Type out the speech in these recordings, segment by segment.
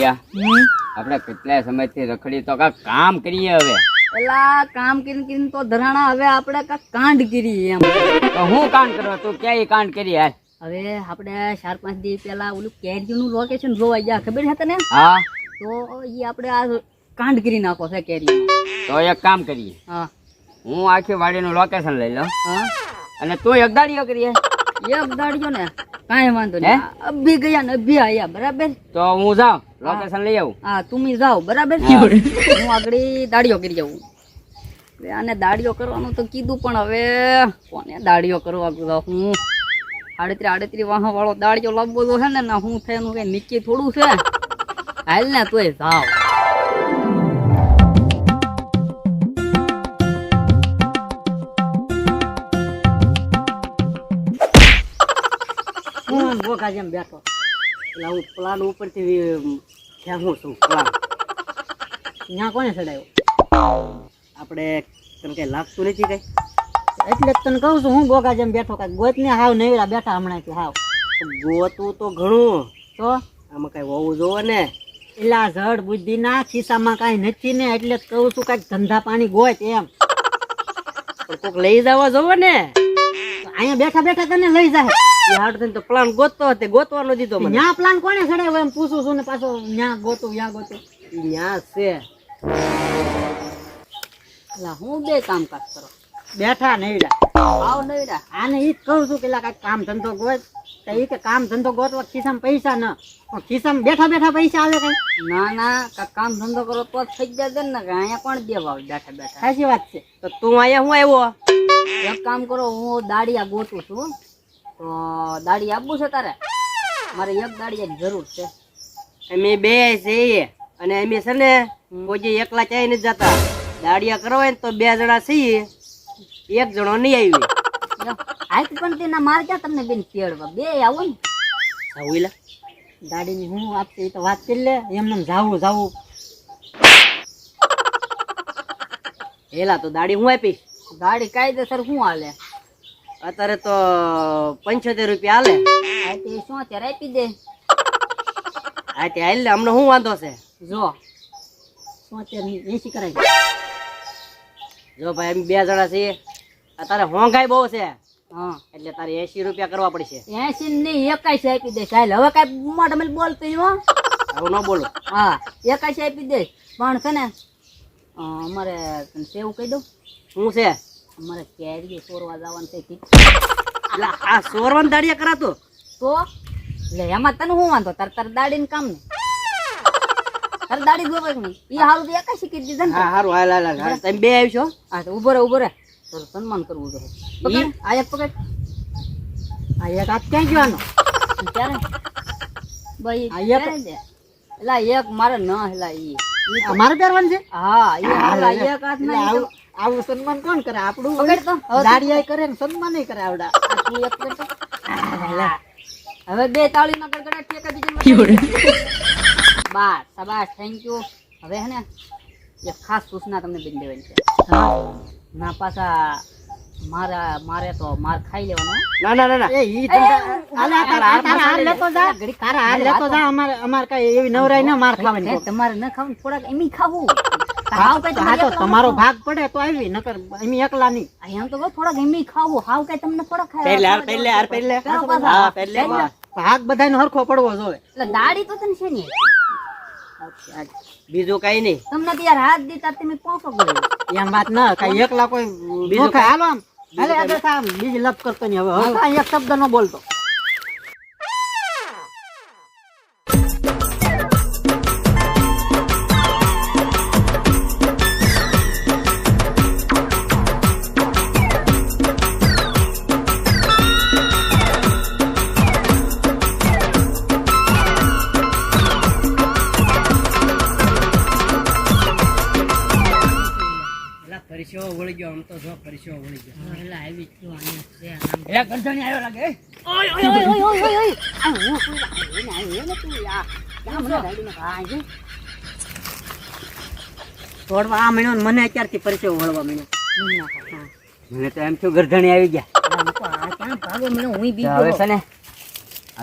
હમ? આપણે કેટલા સમયથી રખડી તો કાંઈક કામ કરીએ હવે. પેલા કામ કરીને કરીને તો ધરાણા હવે આપણે કાંઈક કાંડ કરી એમ. તો હું કાંડ કરવા? તું ક્યાંય કાંડ કરી હાલ. હવે આપણે ચાર પાંચ દિવસ પહેલા ઓલું કેરીનું લોકેશન જોવા ગયા. ખબર છે તને? હા. તો એ આપણે આ કાંડ કરી નાખો છે કેરી તો એક કામ કરીએ. હા. હું આખી વાડીનું લોકેશન લઈ લઉં. હા. અને તું એક દાડીઓ કરીએ. એક દાડીઓ ને? કાંઈ વાંધો નહીં. અભી ગયા ને અભી આયા બરાબર? તો હું જાઉં લોકેશન લઈ આવું? હા તમે જાઓ બરાબર? હું. આગળ દાડીઓ કરી જાઉં આને દાડીઓ કરવાનું તો કીધું પણ હવે કોને દાડીઓ કરવા હું આડત્રી આડત્રી વાહ વાળો દાડીઓ લાવવો તો છે ને હું થાય એનું કઈ નીચે થોડું છે. હાલ ને તોય જાવ હું બોકા જેમ બેઠો. એટલે હું પ્લાન ઉપરથી ખેંચું છું? પ્લાન ત્યાં કોને ચડાવ્યો? આપણે તને કઈ લાગતું નથી કઈ? એટલે તને કહું છું હું બોગા જેમ બેઠો કઈ ગોત ને હાવ નવીરા બેઠા હમણાં હાવ. ગોતું તો ઘણું. તો? આમાં કઈ હોવું જોવે ને. એટલે આ જડ બુદ્ધિ ના ખિસ્સામાં કાંઈ નથી ને એટલે કહું છું કાંઈક ધંધા પાણી ગોત એમ. કોઈક લઈ જવા જોવો ને. અહીંયા બેઠા બેઠા તને લઈ જાય યાર તને તો પ્લાન ગોતતો હતો ગોતવાનો દીધો મને. ન્યા પ્લાન કોણે ચડાવ્યો એમ પૂછું છું ને પાછો ન્યા ગોતું યા ગોતું. ન્યા છે. લા હું બે કામ કાજ કરો? બેઠા નઈડા આવ નઈડા આને ઈ જ કહું છું કે લા કાંઈક કામ ધંધો ગોત. તો ઈ કે કામ ધંધો ગોતવા ખિસ્સામાં પૈસા ન. પણ ખિસ્સામાં બેઠા બેઠા પૈસા આવે કઈ? ના ના કાંઈક કામ ધંધો કરો તો જ થઈ જાય ને કે અહીંયા પણ દેવા આવે બેઠા બેઠા? સાચી વાત છે. તો તું અહીંયા હું આવ્યો? એક કામ કરો હું દાડિયા ગોતું છું તો દાડી આપવું છે તારે? મારે એક દાડિયાની જરૂર છે. અમે બે છીએ અને અમે છે ને કોઈ એકલા ચાઈ નથી જતા. દાડિયા કરવા હોય ને તો બે જણા છીએ. એક જણો નહીં આવ્યો. આજ પણ તેના માર ક્યાં તમને બેન તેડવા બે આવો ને. આવું ઈલા. દાડીની હું આપતી તો વાત કરી લે. એમને જાવું જાવું. હેલા તો દાડી હું આપીશ? ગાડી કાયદેસર શું હાલે? અત્યારે તો પંચોતેર રૂપિયા હાલે. આ તે શું અત્યારે આપી દે? હા તે હાલ હમણાં શું વાંધો છે? જો. અત્યારે એસી કરાય? જો ભાઈ એમ બે જણા છીએ. અત્યારે હોંઘાઈ બહુ છે. હા. એટલે તારે એસી રૂપિયા કરવા પડશે. એસી નહીં એકાશી આપી દે. હાલ હવે કાંઈ મોઢા બોલતો હો. હું ન બોલો. હા એકાશી આપી દે. પણ છે ને અમારે સેવું કહી દઉં. શું છે? અમારે કેરી સોરવા જવાનું છે આ સોરવાન દાડિયા કરાતો? તો? લે એમાં તને હું વાંધો? તાર તાર દાડીને કામ ને. તાર દાડી કે નહીં એ હારું તો એકાશી શીખી દીધા ને. હા હાલ હાલ તમે બે આવશો. હા તો ઊભો રહે ઊભો રહે. તારું સન્માન કરવું જોઈએ આ એક પકડ. આ એક હાથ ક્યાં જવાનો ક્યારે? ભાઈ આ એક? એલા એક મારે ન હેલા ઈ. મારે પહેરવાનું છે? હા એ હાલ એક હાથ ના આવું સન્માન કોણ કરે? આપણું પકડ તો. હવે દાડિયા કરે ને સન્માન કરે આવડા. આ એક હવે બે તાળી ના ગડગડા ઠેકા બીજે બાર શાબાશ થેન્ક યુ હવે હે ને એક ખાસ સૂચના તમને બેન દેવાની છે. ના પાછા મારા મારે તો માર ખાઈ લેવાનો. ના ના ના ના. એ ઈ તારા તારા લેતો જા. ઘડી તારા હાલ. લેતો જા. અમારે અમાર કઈ એવી નવરાઈ ના માર ખાવાની તમારે ન ખાવું થોડાક એમી ખાવું. હાવ કઈ હા તો તમારો ભાગ પડે તો આવી નકર એમ એકલા નહીં. તો થોડાક એમી ખાવું હાવ કઈ તમને થોડાક ખાય પહેલે હાર, પહેલે હાર, પહેલે. હા, પહેલે. ભાગ બધાનો હરખો પડવો જોઈએ. એટલે દાડી તો તને છે ને બીજું કઈ નહીં. તમને તો યાર હાથ દીધા તમે પોસો ગયો એમ વાત ના કઈ એકલા કોઈ બીજું હાલો આમ. હાલે બીજી લપ કરતો નહીં હવે. હવે એક શબ્દ ન બોલતો. જો વળી એટલે આવી ગયો અને છે. એટલે ગરજણી આવ્યો લાગે ઓય ઓય ઓય ઓય ઓય ઓય આ હું શું લાગે ને તું યા ક્યાં મને આ મહિનો મને અત્યારથી પરસ્યો વળવા મહિનો. હું. ના ખાય હા મને તો એમ થયું ગરધણી આવી ગયા. આ હવે છે ને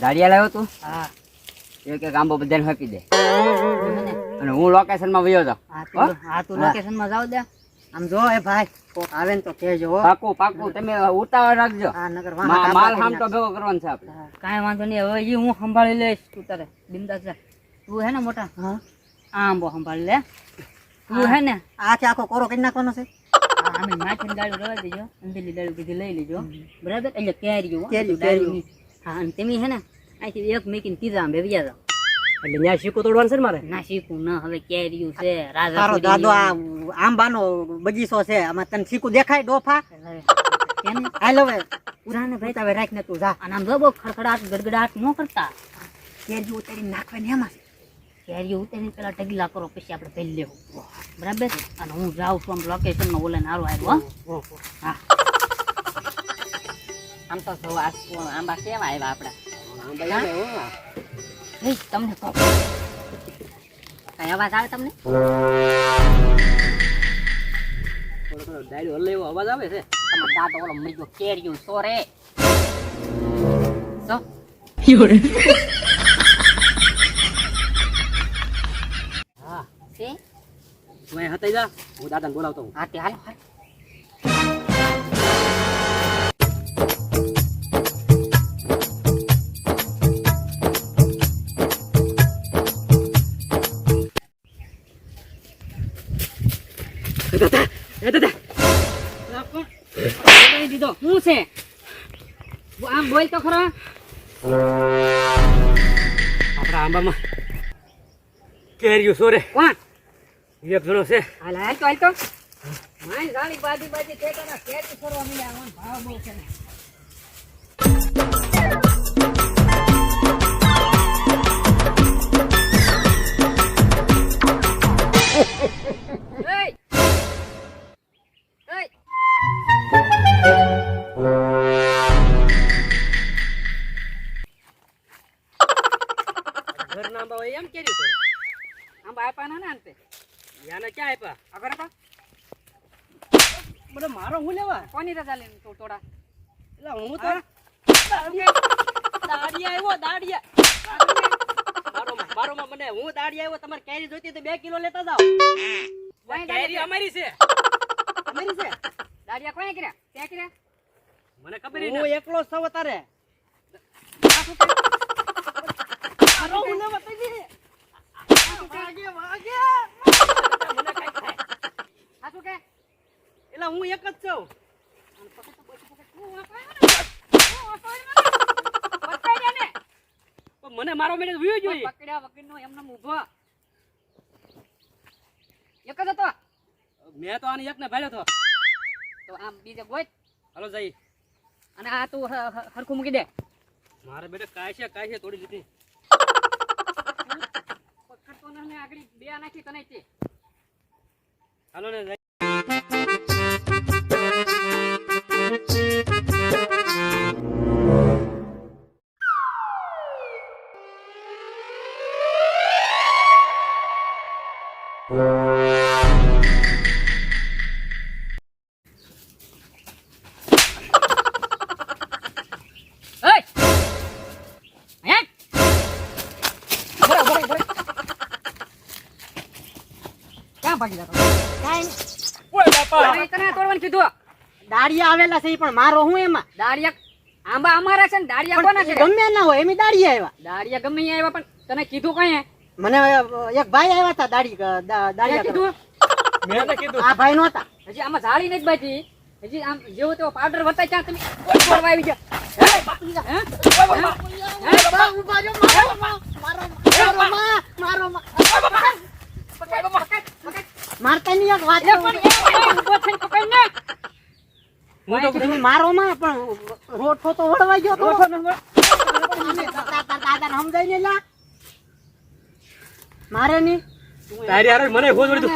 દાડિયા લાવ્યો તું. હા. એક આંબો બધાને આપી દે. અને હું લોકેશનમાં વયો જાઉં. હા તું હા? તું લોકેશનમાં જાવ દે. આમ જો એ ભાઈ કોક આવે ને તો કહેજો હો. પાકું પાકું તમે ઉતાવળ રાખજો. હા નગર માલ હામ તો ભેગો કરવાનો છે આપણે. કાંઈ વાંધો નહીં હવે ઈ હું સંભાળી લઈશ તું તારે. બિંદાસ જા. તું હે ને મોટા? હા. આંબો સંભાળી લે. તું હે. ને? આ છે આખો કોરો કરી નાખવાનો છે. અમે માથીની ડાળું રવા દેજો. અંદરની ડાળું કીધી લઈ લેજો. બરાબર? એટલે કેરીઓ હો, કેરીઓ. હા અને તમે હે ને અહીંથી એક મેકીને તીજા આંબે વ્યા જાઓ એટલે ન્યા શીખો તોડવાનું છે ને મારે? ના શીખું ના હવે કેરીયું છે રાજા તારો દાદો આ આંબાનો બગીચો છે આમાં તને ચીકુ દેખાય? ડોફા? હાલ હવે. ઉરાને ભાઈ હવે રાખને તું જા. અને આમ જો બહુ ખડખડાટ ગડગડાટ ન કરતા. કેરી ઉતારી નાખવાની એમાં કેરીયું કેરીઓ ઉતારીને પેલા ઢગલા કરો પછી આપણે પહેલી લેવું. બરાબર? અને હું જાઉં છું આમ લોકેશનમાં ઓલા નારો આવ્યો હા. આમ તો આ આંબા કેવા આવ્યા આપડા એ તમને કહું કઈ અવાજ આવે તમને ડાયરી હલ્લે એવો અવાજ આવે છે તમારો દાદો ઓલો મરી ગયો કેરીઓ સોરે સો હા છે તું અહીં હતાઈ જા હું દાદાને બોલાવતો હું હા તે હાલો હાલો એ દાદા બોલાવી દીધો શું છે? આમ બોલ તો ખરો. આપણા આંબામાં. કેરીઓ સોરે. કોણ? એક જણો છે. હાલ હાલ તો હાલ તો. માય ગાડી બાજી બાજી તે તને કેરી ફરવા મળ્યા ભાવ બહુ છે ને. ઘરના આંબા હોય એમ કેરીઓ સોરે આમ બાપાના ને અંતે યાને ક્યાં આપ્યા આગળ આપા મને મારો હું લેવા? કોની રજા લઈને તું તોડા એટલે હું તો દાડી આવ્યો દાડી મારો મારો મને હું દાડિયા આવ્યો તમારે કેરી જોઈતી તો બે કિલો લેતા જાઓ. કેરી અમારી છે. અમારી છે? દાડિયા કોણે કર્યા? ક્યાં કર્યા? મને ખબર હું એકલો છું તારે મારો તઈ દે વાગે વાગે મને કઈ કે? એટલે હું એક જ છું. મને મારો મેળે વ્યૂ જોઈએ પકડ્યા વગરનો એમને ઊભો એક જ હતો? મેં તો આની એકને ભાડ્યો હતો. તો આમ બીજે ગોત હાલો જઈ અને આ તું હરખું મૂકી દે. મારે બેટા કાય છે કાય છે તોડી લીધી ને આગળ બે નાખી તને તે હાલો ને ભાગી જતો તને તોડવાનું કીધું. દાળિયા આવેલા છે પણ મારો હું એમાં? દાડિયા આંબા અમારા છે ને દાડિયા કોના છે? ગમે ના હોય એમ દાળિયા આવ્યા દાડિયા ગમે આવ્યા પણ તને કીધું કઈ મને એક ભાઈ આવ્યા હતા દાડી દા- કીધું. મેં તો કીધું. આ ભાઈ નહોતા હજી આમાં જાળી નથી બાજી હજી આમ જેવો તેવો પાવડર વતાય ત્યાં તમે આવી ગયા? મારો. મારતા એક વાત એ પણ એ- એ ઊભો થઈને પકડ ને. હું તો તમે મારો માં પણ રોઠો તો વળવાઈ ગયો તો. તાર- તાર સમજાય ને લા. મારે નહીં. તારી હારે મને ખોજ વળી તું.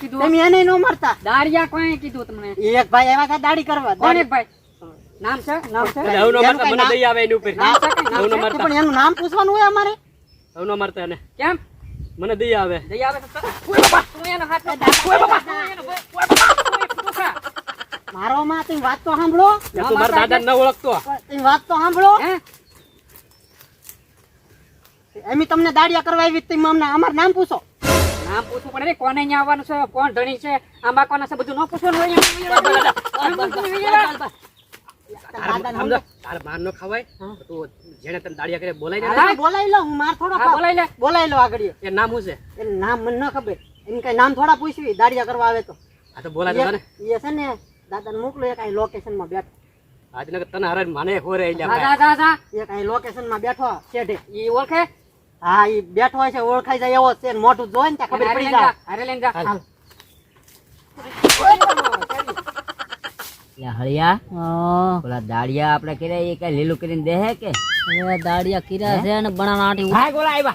કીધું? તમે એને નો મારતા. દાડિયા કોણે કીધું તમને? એક ભાઈ આવ્યા હતા દાડી કરવા. ભાઈ? નામ છે? નામ છે? એટલે નો મારતા મને દઈ આવે એની ઉપર. નામ છે કઈ નો મારતા પણ એનું નામ પૂછવાનું હોય અમારે. હવે નો મારતા એને. કેમ? મને દઈ આવે. મારો માં તું વાત તો સાંભળો તું મારા દાદા ન ઓળખતો તું વાત તો સાંભળો હે એમ તમને દાડિયા કરવા આવી તી અમને અમાર નામ પૂછો નામ પૂછવું પડે ને કોને અહીંયા આવવાનું છે કોણ ધણી છે આંબા કોના છે બધું ન પૂછવાનું હોય તારે માર નો ખવાય. તું જેને તને દાડિયા કરે બોલાય ને હા, લો હું માર થોડો હા, લે. બોલાવી લો આગળ. એ નામ શું છે? એનું નામ મને ન ખબર. એમ કઈ નામ થોડા પૂછવી દાડિયા કરવા આવે તો. આ તો બોલાય તો તને એ છે ને દાદાને મોકલો એક લોકેશનમાં બેઠો. આજે નકર તને હરે મને જા, જા, જા. એક બેઠો શેઠે ઈ ઓળખે? હા એ બેઠો હોય છે ઓળખાઈ જાય એવો છે મોટું જોઈને ત્યાં ખબર પડી જાય. હારે લઈને જા. હાલ. લે હળિયા. પેલા દાડિયા આપણે કર્યા એ કઈ લીલું કરીને દે કે? દાળિયા દાડિયા કીરા છે બનાના આટી હા આવ્યા